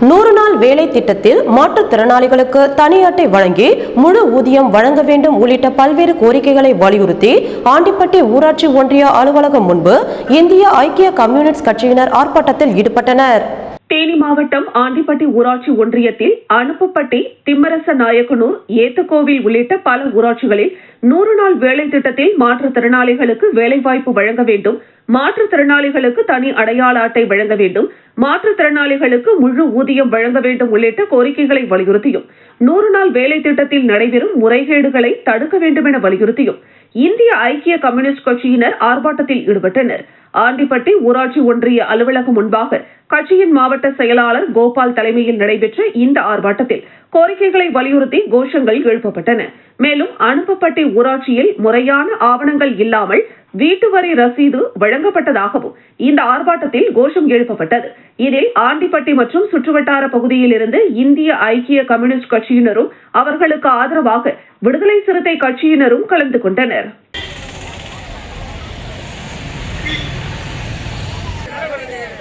நூறு நாள் வேலை திட்டத்தில் மாற்றுத்திறனாளிகளுக்கு தனி அட்டை வழங்கி முழு ஊதியம் வழங்க வேண்டும் உள்ளிட்ட பல்வேறு கோரிக்கைகளை வலியுறுத்தி ஆண்டிப்பட்டி ஊராட்சி ஒன்றிய அலுவலகம் முன்பு இந்திய ஐக்கிய கம்யூனிஸ்ட் கட்சியினர் ஆர்ப்பாட்டத்தில் ஈடுபட்டனர். தேனி மாவட்டம் ஆண்டிப்பட்டி ஊராட்சி ஒன்றியத்தில் அனுப்புப்பட்டி திம்மரச நாயக்கனூர் ஏத்தக்கோவில் உள்ளிட்ட பல ஊராட்சிகளில் நூறு நாள் வேலை திட்டத்தில் மாற்றுத்திறனாளிகளுக்கு வேலைவாய்ப்பு வழங்க வேண்டும் மாற்றுத்திறனாளிகளுக்கு தனி அடையாள அட்டை வழங்க வேண்டும். மாற்றுத்திறனாளிகளுக்கு முழு ஊதியம் வழங்க வேண்டும் உள்ளிட்ட கோரிக்கைகளை வலியுறுத்தியும் நூறு நாள் வேலை திட்டத்தில் நடைபெறும் முறைகேடுகளை தடுக்க வேண்டும் என வலியுறுத்தியும் இந்திய ஐக்கிய கம்யூனிஸ்ட் கட்சியினர் ஆர்ப்பாட்டத்தில் ஈடுபட்டனர். ஆண்டிப்பட்டி ஊராட்சி ஒன்றிய அலுவலகம் முன்பாக கட்சியின் மாவட்ட செயலாளர் கோபால் தலைமையில் நடைபெற்ற இந்த ஆர்ப்பாட்டத்தில் கோரிக்கைகளை வலியுறுத்தி கோஷங்கள் எழுப்பப்பட்டன. மேலும் அனுப்பப்பட்டி ஊராட்சியில் முறையான ஆவணங்கள் இல்லாமல் வீட்டு வரி ரசீது வழங்கப்பட்டதாகவும் இந்த ஆர்ப்பாட்டத்தில் கோஷம் எழுப்பப்பட்டது. இதில் ஆண்டிப்பட்டி மற்றும் சுற்றுவட்டார பகுதியில் இருந்து இந்திய ஐக்கிய கம்யூனிஸ்ட் கட்சியினரும் அவர்களுக்கு ஆதரவாக விடுதலை சிறுத்தை கட்சியினரும் கலந்து கொண்டனர்.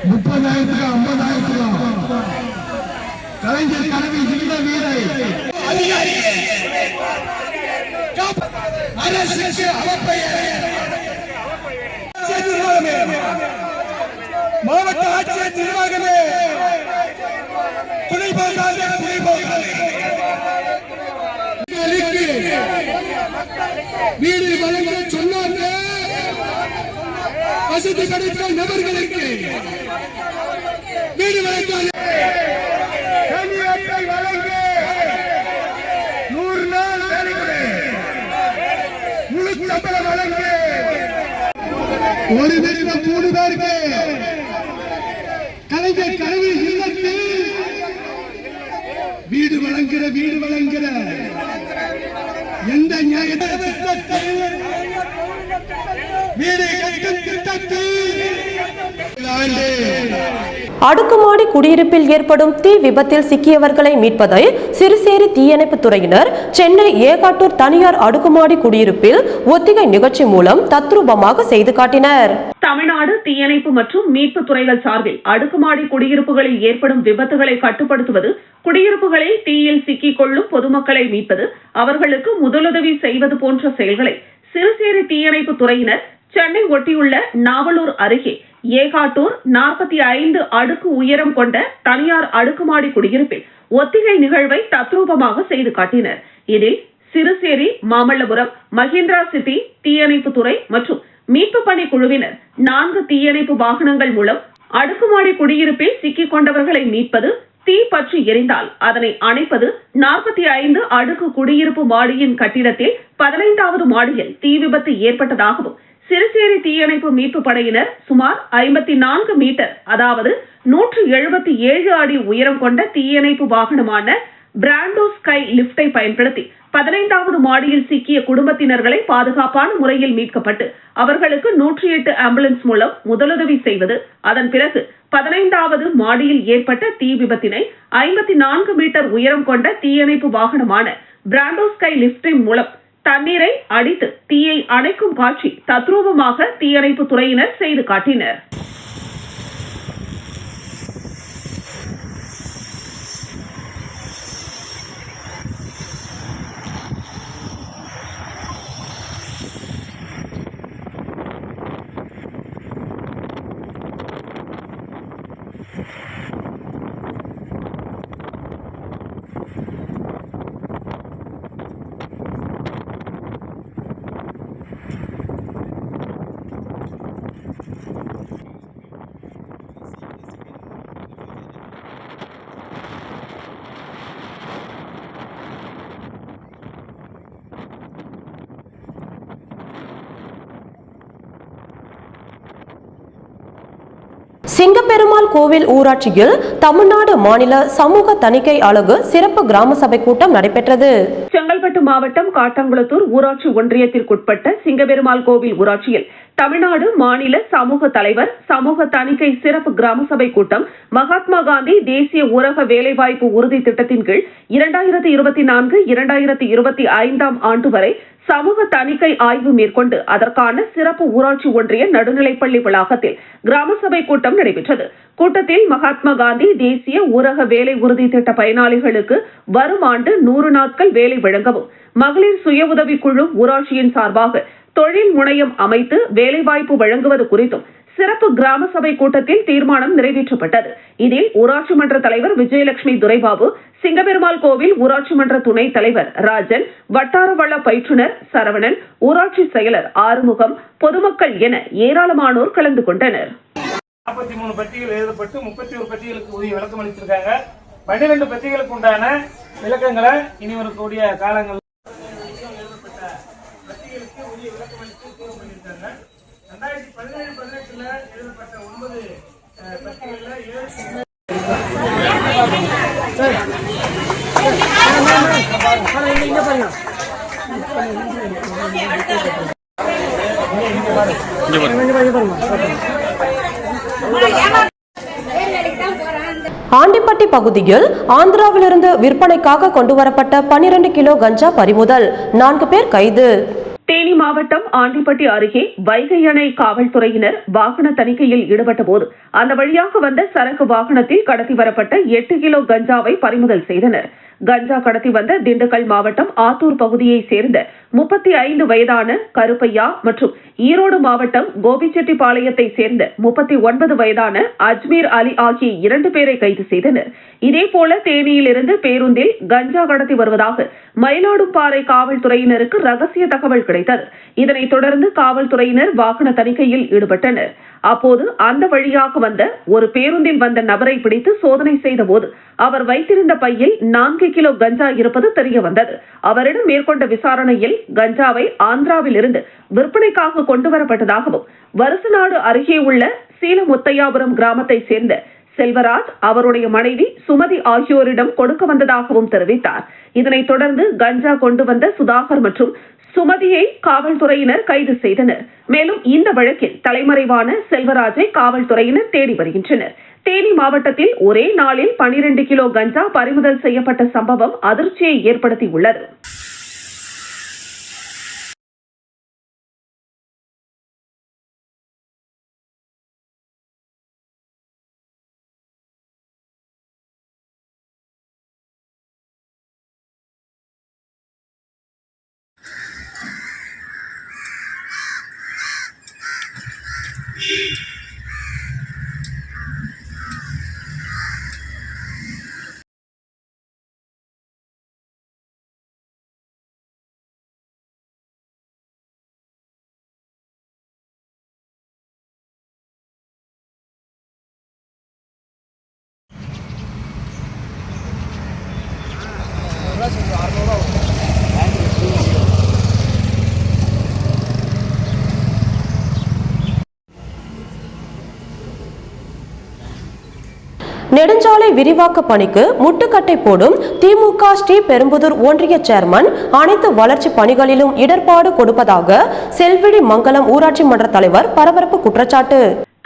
முப்பதாயிரத்துக்கு ஐம்பதாயிரத்துக்கு கலைஞர் கனவில் இந்த வீரை அரசுக்கு மாவட்ட ஆட்சியர் நிர்வாகமே துணை போகாதே துணை போகாதே வீடு வழங்க வசதி கிடைத்த நபர்களுக்கு வீடு வழங்காது நூறு நாள் முழு சம்பளம் வழங்க. ஒரு வீட்டில் மூணு பேருக்கு. கலைஞர் கனவு இல்லத்தில் வீடு வழங்குற வீடு வழங்குற. எந்த நியாயத்தை அடுக்குமாடி குடியிருப்பில் ஏற்படும் தீ விபத்தில் சிக்கியவர்களை மீட்பதை சிறுசேரி தீயணைப்பு துறையினர் சென்னை ஏகாட்டூர் தனியார் அடுக்குமாடி குடியிருப்பில் ஒத்திகை நிகழ்ச்சி மூலம் தத்ரூபமாக செய்து காட்டினர். தமிழ்நாடு தீயணைப்பு மற்றும் மீட்பு துறைகள் சார்பில் அடுக்குமாடி குடியிருப்புகளில் ஏற்படும் விபத்துகளை கட்டுப்படுத்துவது குடியிருப்புகளில் தீயில் சிக்கிக் கொள்ளும் பொதுமக்களை மீட்பது அவர்களுக்கு முதலுதவி செய்வது போன்ற செயல்களை சிறுசேரி தீயணைப்பு துறையினர் சென்னை ஒட்டியுள்ள நாவலூர் அருகே ஏகாட்டூர் நாற்பத்தி ஐந்து அடுக்கு உயரம் கொண்ட தனியார் அடுக்குமாடி குடியிருப்பில் ஒத்திகை நிகழ்வை தத்ரூபமாக செய்து காட்டினர். இதில் சிறுசேரி மாமல்லபுரம் மஹிந்திரா சிட்டி தீயணைப்பு துறை மற்றும் மீட்பு பணி குழுவினர் நான்கு தீயணைப்பு வாகனங்கள் மூலம் அடுக்குமாடி குடியிருப்பில் சிக்கிக் கொண்டவர்களை மீட்பது தீ பற்றி எரிந்தால் அதனை அணைப்பது நாற்பத்தி ஐந்து அடுக்கு குடியிருப்பு மாடியின் கட்டிடத்தில் பதினைந்தாவது மாடியில் தீ விபத்து ஏற்பட்டதாகவும் சிறுசேரி தீயணைப்பு மீட்பு படையினர் சுமார் ஐம்பத்தி நான்கு மீட்டர் அதாவது நூற்று எழுபத்தி ஏழு அடி உயரம் கொண்ட தீயணைப்பு வாகனமான பிராண்டோ ஸ்கை லிப்டை பயன்படுத்தி பதினைந்தாவது மாடியில் சிக்கிய குடும்பத்தினர்களை பாதுகாப்பான முறையில் மீட்கப்பட்டு அவர்களுக்கு நூற்றி எட்டு ஆம்புலன்ஸ் மூலம் முதலுதவி செய்வது. அதன் பிறகு பதினைந்தாவது மாடியில் ஏற்பட்ட தீ விபத்தினை ஐம்பத்தி நான்கு மீட்டர் உயரம் கொண்ட தீயணைப்பு வாகனமான பிராண்டோ ஸ்கை லிப்டின் மூலம் தண்ணீரை அடித்து தீயை அணைக்கும் காட்சி தத்ரூபமாக தீயணைப்பு துறையினர் செய்து காட்டினர். சிங்கப்பெருமாள் கோவில் ஊராட்சியில் தமிழ்நாடு மாநில சமூக தணிக்கை அலகு சிறப்பு கிராம சபை கூட்டம் நடைபெற்றது. செங்கல்பட்டு மாவட்டம் காட்டாங்குளத்தூர் ஊராட்சி ஒன்றியத்திற்குட்பட்ட சிங்கபெருமாள் கோவில் ஊராட்சியில் தமிழ்நாடு மாநில சமூக தலைவர் சமூக தணிக்கை சிறப்பு கிராம சபை கூட்டம் மகாத்மா காந்தி தேசிய ஊரக வேலைவாய்ப்பு உறுதி திட்டத்தின் கீழ் இரண்டாயிரத்தி இருபத்தி நான்கு இரண்டாயிரத்தி இருபத்தி ஐந்தாம் ஆண்டு வரை சமூக தணிக்கை ஆய்வு மேற்கொண்டு அதற்கான சிறப்பு ஊராட்சி ஒன்றிய நடுநிலைப்பள்ளி வளாகத்தில் கிராம சபை கூட்டம் நடைபெற்றது. கூட்டத்தில் மகாத்மா காந்தி தேசிய ஊரக வேலை உறுதி திட்ட பயனாளிகளுக்கு வரும் ஆண்டு நூறு நாட்கள் வேலை வழங்கவும் மகளிர் சுய உதவி குழு ஊராட்சியின் சார்பாக தொழில் முனையம் அமைத்து வேலைவாய்ப்பு வழங்குவது குறித்தும் சிறப்பு கிராம சபை கூட்டத்தில் தீர்மானம் நிறைவேற்றப்பட்டது. இதில் ஊராட்சி மன்ற தலைவர் விஜயலட்சுமி துரைபாபு சிங்கபெருமாள் கோவில் ஊராட்சி மன்ற துணைத் தலைவர் ராஜன் வட்டார வள பயிற்றுனர் சரவணன் ஊராட்சி செயலர் ஆறுமுகம் பொதுமக்கள் என ஏராளமானோர் கலந்து கொண்டனர். நாற்பத்தி மூணு பத்திகள் எழுதப்பட்டு முப்பத்தி ஒரு பத்திகளுக்கு உரிய விளக்கம் அளித்திருக்காங்க. பன்னிரெண்டு பத்திகளுக்கு உண்டான விளக்கங்களை இனி வரக்கூடிய காலங்கள் எழுதப்பட்ட பத்திகளுக்கு உரிய விளக்கம் அளித்து தீர்வு பண்ணியிருக்காங்க ரெண்டாயிரத்தி பதினேழு பதினெட்டுல எழுதப்பட்ட ஒன்பது அஹ், பத்திகள்ல ஏழு ஆண்டிப்பட்டி பகுதியில் ஆந்திராவிலிருந்து விற்பனைக்காக கொண்டுவரப்பட்ட 12 கிலோ கஞ்சா பறிமுதல். நான்கு பேர் கைது. தேனி மாவட்டம் ஆண்டிப்பட்டி அருகே வைகை அணை காவல்துறையினர் வாகன தணிக்கையில் ஈடுபட்ட போது அந்த வழியாக வந்த சரக்கு வாகனத்தில் கடத்தி வரப்பட்ட எட்டு கிலோ கஞ்சாவை பறிமுதல் செய்தனர். கஞ்சா கடத்தி வந்த திண்டுக்கல் மாவட்டம் ஆத்தூர் பகுதியைச் சேர்ந்த முப்பத்தி ஐந்து வயதான கருப்பையா மற்றும் ஈரோடு மாவட்டம் கோபிச்செட்டிப்பாளையத்தை சேர்ந்த முப்பத்தி ஒன்பது வயதான அஜ்மீர் அலி ஆகிய இரண்டு பேரை கைது செய்தனர். இதேபோல தேனியிலிருந்து பேருந்தில் கஞ்சா கடத்தி வருவதாக மயிலாடும்பாறை காவல்துறையினருக்கு ரகசிய தகவல் கிடைத்தது. இதனைத் தொடர்ந்து காவல்துறையினர் வாகன தணிக்கையில் ஈடுபட்டனர். அப்போது அந்த வழியாக வந்த ஒரு பேருந்தில் வந்த நபரை பிடித்து சோதனை செய்தபோது அவர் வைத்திருந்த பையில் நான்கு கிலோ கஞ்சா இருப்பது தெரிய வந்தது அவரிடம் மேற்கொண்ட விசாரணையில் கஞ்சாவை ஆந்திராவில் இருந்து விற்பனைக்காக கொண்டு வரப்பட்டதாகவும் வருசநாடு அருகே உள்ள சீலமுத்தையாபுரம் கிராமத்தை சேர்ந்த செல்வராஜ் அவருடைய மனைவி சுமதி ஆகியோரிடம் கொடுக்க வந்ததாகவும் தெரிவித்தார். இதனைத் தொடர்ந்து கஞ்சா கொண்டு வந்த சுதாகர் மற்றும் சுமதியை காவல்துறையினர் கைது செய்தனர். மேலும் இந்த வழக்கில் தலைமறைவான செல்வராஜை காவல்துறையினர் தேடி வருகின்றனர். தேனி மாவட்டத்தில் ஒரே நாளில் 12 கிலோ கஞ்சா பறிமுதல் செய்யப்பட்ட சம்பவம் அதிர்ச்சியை ஏற்படுத்தியுள்ளது. நெடுஞ்சாலை விரிவாக்க பணிக்கு முட்டுக்கட்டை போடும் திமுக ஸ்ரீ பெரும்புதூர் ஒன்றிய சேர்மன் அனைத்து வளர்ச்சி பணிகளிலும் இடர்பாடு கொடுப்பதாக செல்விழி மங்கலம் ஊராட்சி மன்ற தலைவர் பரபரப்பு குற்றச்சாட்டு.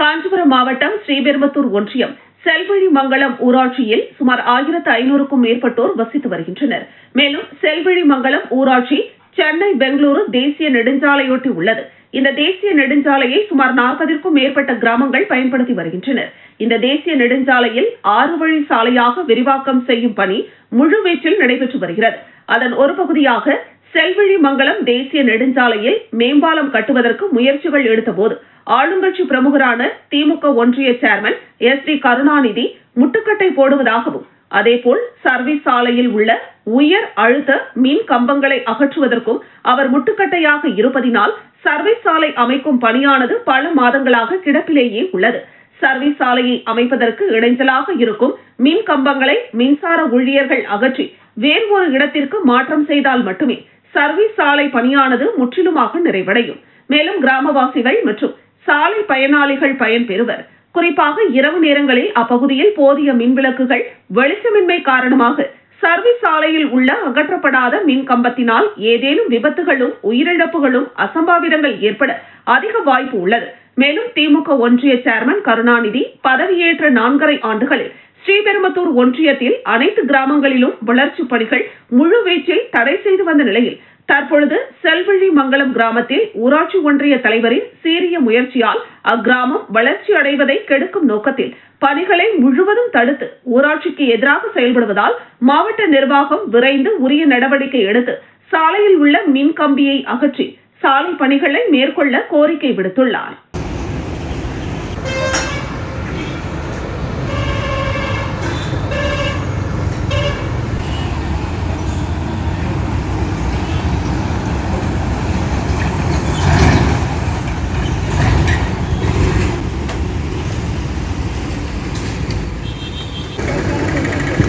காஞ்சிபுரம் மாவட்டம் ஸ்ரீபெரும்புத்தூர் ஒன்றியம் செல்வழி மங்கலம் ஊராட்சியில் சுமார் ஆயிரத்து ஐநூறுக்கும் மேற்பட்டோர் வசித்து வருகின்றனர். மேலும் செல்வழி மங்கலம் ஊராட்சி சென்னை பெங்களூரு தேசிய நெடுஞ்சாலையொட்டி உள்ளது. இந்த தேசிய நெடுஞ்சாலையை சுமார் நாற்பதிற்கும் மேற்பட்ட கிராமங்கள் பயன்படுத்தி வருகின்றனர் இந்த தேசிய நெடுஞ்சாலையில் ஆறு வழி சாலையாக விரிவாக்கம் செய்யும் பணி முழுவீச்சில் நடைபெற்று வருகிறது. அதன் ஒரு பகுதியாக செல்வழி மங்கலம் தேசிய நெடுஞ்சாலையில் மேம்பாலம் கட்டுவதற்கு முயற்சிகள் எடுத்தபோது ஆளுங்கட்சி பிரமுகரான திமுக ஒன்றிய சேர்மன் எஸ் டி கருணாநிதி முட்டுக்கட்டை போடுவதாகவும் அதேபோல் சர்வீஸ் சாலையில் உள்ள உயர் அழுத்த மின் கம்பங்களை அகற்றுவதற்கும் அவர் முட்டுக்கட்டையாக இருப்பதினால் சர்வீஸ் சாலை அமைக்கும் பணியானது பல மாதங்களாக கிடப்பிலேயே உள்ளது. சர்வீஸ் சாலையை அமைப்பதற்கு இடைஞ்சலாக இருக்கும் மின் கம்பங்களை மின்சார ஊழியர்கள் அகற்றி வேறு ஒரு இடத்திற்கு மாற்றம் செய்தால் மட்டுமே சர்வீஸ் சாலை பணியானது முற்றிலுமாக நிறைவடையும். மேலும் கிராமவாசிகள் மற்றும் சாலை பயனாளிகள் பயன்பெறுவர். குறிப்பாக இரவு நேரங்களில் அப்பகுதியில் போதிய மின்விளக்குகள் வெளிச்சமின்மை காரணமாக சர்வீஸ் சாலையில் உள்ள அகற்றப்படாத மின் கம்பத்தினால் ஏதேனும் விபத்துகளும் உயிரிழப்புகளும் அசம்பாவிதங்கள் ஏற்பட அதிக வாய்ப்பு உள்ளது. மேலும் திமுக ஒன்றிய சேர்மன் கருணாநிதி பதவியேற்ற நான்கரை ஆண்டுகளில் ஸ்ரீபெரும்புத்தூர் ஒன்றியத்தில் அனைத்து கிராமங்களிலும் வளர்ச்சிப் பணிகள் முழுவீச்சில் தடை செய்து வந்த நிலையில் தற்பொழுது செல்வழி மங்கலம் கிராமத்தில் ஊராட்சி ஒன்றிய தலைவரின் சீரிய முயற்சியால் அக்கிராமம் வளர்ச்சி அடைவதை கெடுக்கும் நோக்கத்தில் பணிகளை முழுவதும் தடுத்து ஊராட்சிக்கு எதிராக செயல்படுவதால் மாவட்ட நிர்வாகம் விரைந்து உரிய நடவடிக்கை எடுத்து சாலையில் உள்ள மின் கம்பியை அகற்றி சாலை பணிகளை மேற்கொள்ள கோரிக்கை விடுத்துள்ளார்.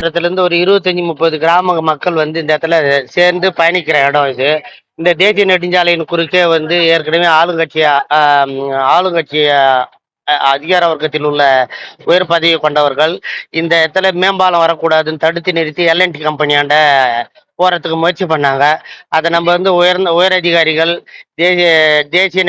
இருந்து ஒரு இருபத்தஞ்சி முப்பது கிராம மக்கள் வந்து இந்த இடத்துல சேர்ந்து பயணிக்கிற இடம் இது. இந்த தேசிய நெடுஞ்சாலையின் குறுக்கே வந்து ஏற்கனவே ஆளுங்கட்சி ஆளுங்கட்சி அதிகார வர்க்கத்தில் உள்ள உயர் பதவி கொண்டவர்கள் இந்த இடத்துல மேம்பாலம் வரக்கூடாதுன்னு தடுத்து நிறுத்தி எல்என்டி கம்பெனியாண்ட போறதுக்கு முயற்சி பண்ணாங்க. அதை நம்ம வந்து உயர்ந்த உயர் அதிகாரிகள் தேசிய தேசிய